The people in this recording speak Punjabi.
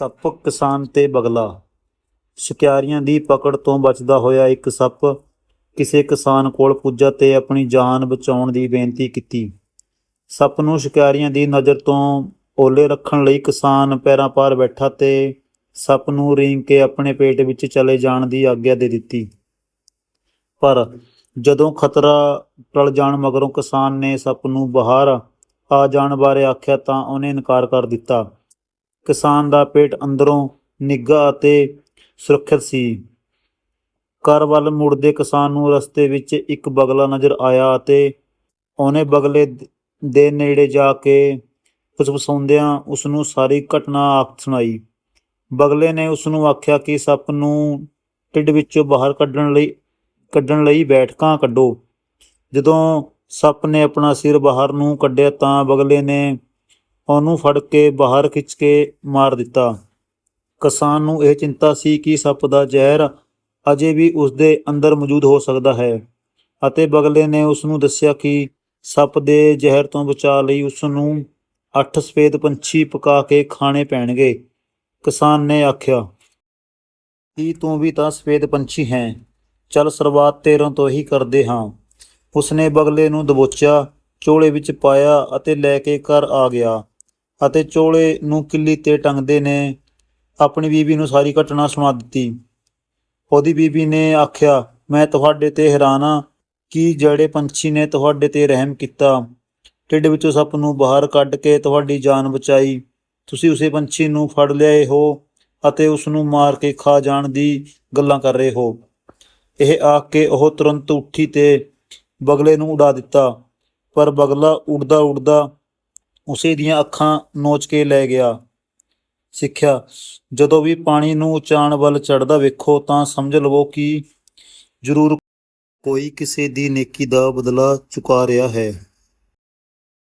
ਸੱਪ ਕਿਸਾਨ ਤੇ ਬਗਲਾ। ਸ਼ਿਕਾਰੀਆਂ ਦੀ ਪਕੜ ਤੋਂ ਬਚਦਾ ਹੋਇਆ ਇੱਕ ਸੱਪ ਕਿਸੇ ਕਿਸਾਨ ਕੋਲ ਪੁੱਜਾ ਤੇ ਆਪਣੀ ਜਾਨ ਬਚਾਉਣ ਦੀ ਬੇਨਤੀ ਕੀਤੀ। ਸੱਪ ਨੂੰ ਸ਼ਿਕਾਰੀਆਂ ਦੀ ਨਜ਼ਰ ਤੋਂ ਓਲੇ ਰੱਖਣ ਲਈ ਕਿਸਾਨ ਪੈਰਾਂ ਪਾਰ ਬੈਠਾ ਤੇ ਸੱਪ ਨੂੰ ਰੀਂਗ ਕੇ ਆਪਣੇ ਪੇਟ ਵਿੱਚ ਚਲੇ ਜਾਣ ਦੀ ਆਗਿਆ ਦੇ ਦਿੱਤੀ। ਪਰ ਜਦੋਂ ਖਤਰਾ ਟਲ ਜਾਣ ਮਗਰੋਂ ਕਿਸਾਨ ਨੇ ਸੱਪ ਨੂੰ ਬਾਹਰ ਆ ਜਾਣ ਬਾਰੇ ਆਖਿਆ ਤਾਂ ਉਹਨੇ ਇਨਕਾਰ ਕਰ ਦਿੱਤਾ। ਕਿਸਾਨ ਦਾ ਪੇਟ ਅੰਦਰੋਂ ਨਿੱਘਾ ਅਤੇ ਸੁਰੱਖਿਅਤ ਸੀ। ਘਰ ਵੱਲ ਮੁੜਦੇ ਕਿਸਾਨ ਨੂੰ ਰਸਤੇ ਵਿੱਚ ਇੱਕ ਬਗਲਾ ਨਜ਼ਰ ਆਇਆ ਅਤੇ ਉਹਨੇ ਬਗਲੇ ਦੇ ਨੇੜੇ ਜਾ ਕੇ ਫੁਸਫੁਸਾਉਂਦਿਆਂ ਉਸ ਨੂੰ ਸਾਰੀ ਘਟਨਾ ਆਖ ਸੁਣਾਈ। ਬਗਲੇ ਨੇ ਉਸ ਨੂੰ ਆਖਿਆ ਕਿ ਸੱਪ ਨੂੰ ਢਿੱਡ ਵਿੱਚੋਂ ਬਾਹਰ ਕੱਢਣ ਲਈ ਕੱਢਣ ਲਈ ਬੈਠਕਾਂ ਕੱਢੋ। ਜਦੋਂ ਸੱਪ ਨੇ ਆਪਣਾ ਸਿਰ ਬਾਹਰ ਨੂੰ ਕੱਢਿਆ ਤਾਂ ਬਗਲੇ ਨੇ ਉਹਨੂੰ ਫੜ ਕੇ ਬਾਹਰ ਖਿੱਚ ਕੇ ਮਾਰ ਦਿੱਤਾ। ਕਿਸਾਨ ਨੂੰ ਇਹ ਚਿੰਤਾ ਸੀ ਕਿ ਸੱਪ ਦਾ ਜ਼ਹਿਰ ਅਜੇ ਵੀ ਉਸਦੇ ਅੰਦਰ ਮੌਜੂਦ ਹੋ ਸਕਦਾ ਹੈ ਅਤੇ ਬਗਲੇ ਨੇ ਉਸ ਨੂੰ ਦੱਸਿਆ ਕਿ ਸੱਪ ਦੇ ਜ਼ਹਿਰ ਤੋਂ ਬਚਾਅ ਲਈ ਉਸ ਨੂੰ ਅੱਠ ਸਫੇਦ ਪੰਛੀ ਪਕਾ ਕੇ ਖਾਣੇ ਪੈਣਗੇ, ਕਿਸਾਨ ਨੇ ਆਖਿਆ। ਕੀ ਤੂੰ ਵੀ ਤਾਂ ਸਫੇਦ ਪੰਛੀ ਹੈ, ਚੱਲ ਸ਼ੁਰੂਆਤ ਤੇਰੋਂ ਤੋਂ ਹੀ ਕਰਦੇ ਹਾਂ। ਉਸਨੇ ਬਗਲੇ ਨੂੰ ਦਬੋਚਿਆ, ਚੋਲੇ ਵਿੱਚ ਪਾਇਆ ਅਤੇ ਲੈ ਕੇ ਘਰ ਆ ਗਿਆ। ਅਤੇ ਚੋਲੇ ਨੂੰ ਕਿੱਲੀ ਤੇ ਟੰਗਦੇ ਨੇ। ਆਪਣੀ ਬੀਬੀ ਨੂੰ ਸਾਰੀ ਘਟਨਾ ਸੁਣਾ ਦਿੱਤੀ। ਉਹਦੀ ਬੀਬੀ ਨੇ ਆਖਿਆ, ਮੈਂ ਤੁਹਾਡੇ ਤੇ ਹੈਰਾਨ ਹਾਂ ਕਿ ਜਿਹੜੇ ਪੰਛੀ ਨੇ ਤੁਹਾਡੇ ਤੇ ਰਹਿਮ ਕੀਤਾ। ਢਿੱਡ ਵਿੱਚੋਂ ਸੱਪ ਨੂੰ ਬਾਹਰ ਕੱਢ ਕੇ ਤੁਹਾਡੀ ਜਾਨ ਬਚਾਈ। ਤੁਸੀਂ ਉਸੇ ਪੰਛੀ ਨੂੰ ਫੜ ਲਿਆਏ ਹੋ ਅਤੇ ਉਸ ਨੂੰ ਮਾਰ ਕੇ ਖਾ ਜਾਣ ਦੀ ਗੱਲਾਂ ਕਰ ਰਹੇ ਹੋ। ਇਹ ਆਖ ਕੇ ਉਹ ਤੁਰੰਤ ਉੱਠੀ ਤੇ ਬਗਲੇ ਨੂੰ ਉਡਾ ਦਿੱਤਾ। ਪਰ ਬਗਲਾ ਉੜਦਾ ਉੜਦਾ ਉਸੇ ਦੀਆਂ ਅੱਖਾਂ ਨੋਚ ਕੇ ਲੈ ਗਿਆ। ਸਿੱਖਿਆ, ਜਦੋਂ ਵੀ ਪਾਣੀ ਨੂੰ ਉਚਾਣ ਵੱਲ ਚੜਦਾ ਵੇਖੋ ਤਾਂ ਸਮਝ ਲਵੋ ਕਿ ਜ਼ਰੂਰ ਕੋਈ ਕਿਸੇ ਦੀ ਨੇਕੀ ਦਾ ਬਦਲਾ ਚੁਕਾ ਰਿਹਾ ਹੈ।